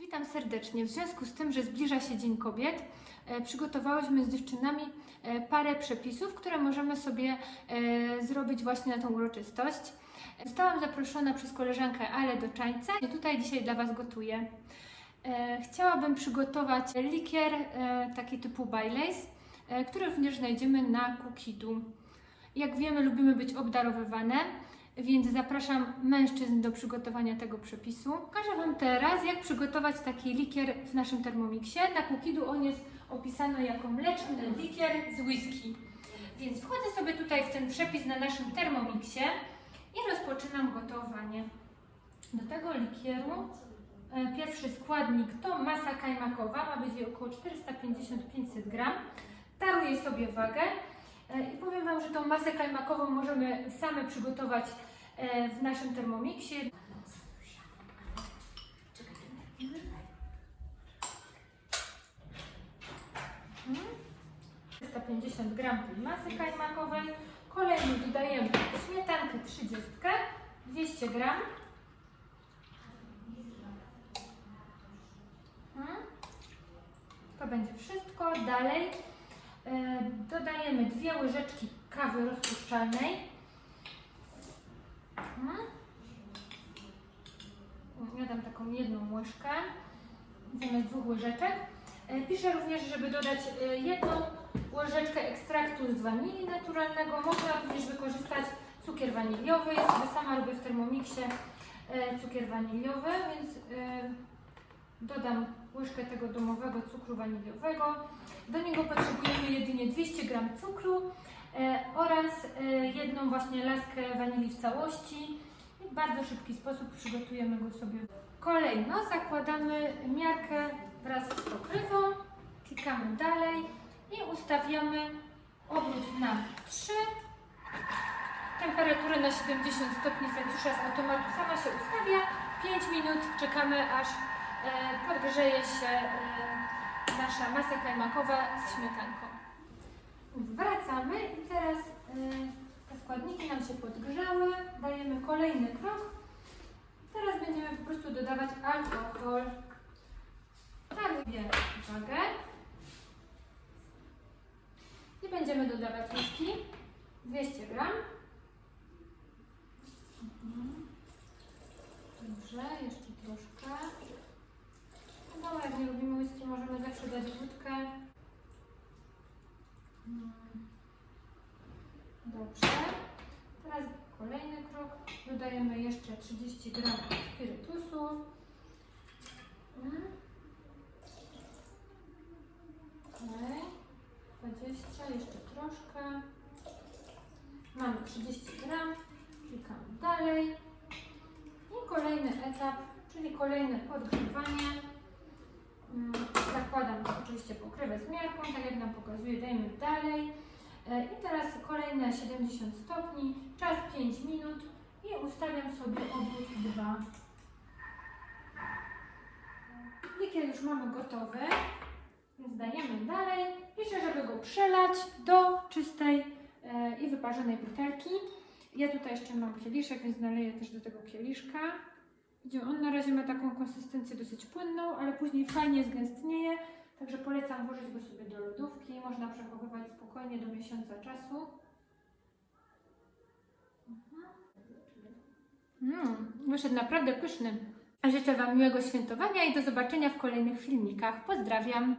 Witam serdecznie. W związku z tym, że zbliża się Dzień Kobiet, e, przygotowałyśmy z dziewczynami e, parę przepisów, które możemy sobie e, zrobić właśnie na tą uroczystość. Zostałam zaproszona przez koleżankę Ale do Czańca i tutaj dzisiaj dla Was gotuję. Chciałabym przygotować likier taki typu Baileys, który również znajdziemy na Kukidu. Jak wiemy, lubimy być obdarowywane, więc zapraszam mężczyzn do przygotowania tego przepisu. Pokażę Wam teraz, jak przygotować taki likier w naszym termomiksie. Na Kukidu on jest opisany jako mleczny likier z whisky. Więc wchodzę sobie tutaj w ten przepis na naszym termomiksie i rozpoczynam gotowanie. Do tego likieru e, pierwszy składnik to masa kajmakowa, ma być około 450-500 gram. Daruję sobie wagę i powiem Wam, że tą masę kajmakową możemy same przygotować e, w naszym termomiksie. Mhm. 450 gram tej masy kajmakowej. Kolejnie dodajemy śmietankę 30, 200 gram. Mhm. To będzie wszystko. Dalej e, dodajemy dwie łyżeczki kawy rozpuszczalnej. Mhm. Ja dam taką jedną łyżkę zamiast dwóch łyżeczek. E, Piszę również, żeby dodać e, jedną łyżeczkę ekstraktu z wanilii naturalnego. Można również wykorzystać cukier waniliowy. Ja sama robię w Thermomixie e, cukier waniliowy, więc dodam łyżkę tego domowego cukru waniliowego. Do niego potrzebujemy jedynie 200 g cukru e, oraz e, jedną właśnie laskę wanilii w całości. W bardzo szybki sposób przygotujemy go sobie. Kolejno zakładamy miarkę wraz z pokrywą, klikamy dalej i ustawiamy obrót na 3, temperaturę na 70 stopni Celsjusza z automatu sama się ustawia, 5 minut czekamy aż podgrzeje się e, nasza masa kajmakowa z śmietanką. Wracamy i teraz e, te składniki nam się podgrzały, dajemy kolejny krok. Teraz będziemy po prostu dodawać alkohol. Daruję wagę. I będziemy dodawać whisky. 200 gram. Mhm. Dobrze, jeszcze troszkę. Nie lubimy whisky, możemy zawsze dać wódkę. Mm. Dobrze. Teraz kolejny krok. Dodajemy jeszcze 30 gram spirytusu. Mm. Okej. 20, jeszcze troszkę. Mamy 30 gram. Klikamy dalej. I kolejny etap, czyli kolejne podgrzewanie. Pokrywę z miarką, tak jak nam pokazuje, dajemy dalej. E, I teraz kolejne 70 stopni, czas 5 minut i ustawiam sobie obrót 2. Likier już mamy gotowy, dajemy dalej. Piszę, żeby go przelać do czystej e, i wyparzonej butelki. Ja tutaj jeszcze mam kieliszek, więc naleję też do tego kieliszka. Widzicie, on na razie ma taką konsystencję dosyć płynną, ale później fajnie zgęstnieje, także polecam włożyć go sobie do lodówki. Można przechowywać spokojnie do miesiąca czasu. Mm, wyszedł naprawdę pyszny. Życzę Wam miłego świętowania i do zobaczenia w kolejnych filmikach. Pozdrawiam!